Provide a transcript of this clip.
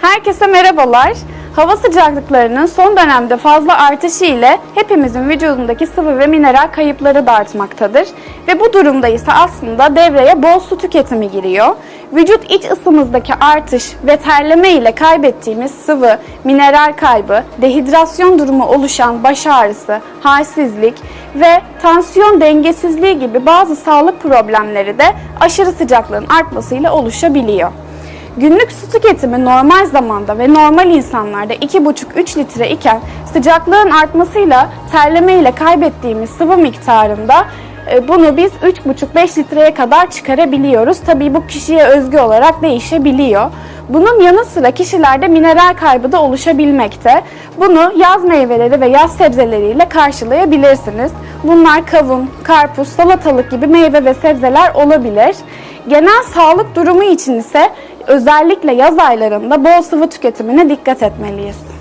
Herkese merhabalar. Hava sıcaklıklarının son dönemde fazla artışı ile hepimizin vücudundaki sıvı ve mineral kayıpları da artmaktadır. Ve bu durumda ise aslında devreye bol su tüketimi giriyor. Vücut iç ısımızdaki artış ve terleme ile kaybettiğimiz sıvı, mineral kaybı, dehidrasyon durumu oluşan baş ağrısı, halsizlik ve tansiyon dengesizliği gibi bazı sağlık problemleri de aşırı sıcaklığın artmasıyla oluşabiliyor. Günlük su tüketimi normal zamanda ve normal insanlarda 2,5-3 litre iken sıcaklığın artmasıyla terleme ile kaybettiğimiz sıvı miktarında e, bunu biz 3,5-5 litreye kadar çıkarabiliyoruz. Tabii bu kişiye özgü olarak değişebiliyor. Bunun yanı sıra kişilerde mineral kaybı da oluşabilmekte. Bunu yaz meyveleri ve yaz sebzeleriyle karşılayabilirsiniz. Bunlar kavun, karpuz, salatalık gibi meyve ve sebzeler olabilir. Genel sağlık durumu için ise özellikle yaz aylarında bol sıvı tüketimine dikkat etmeliyiz.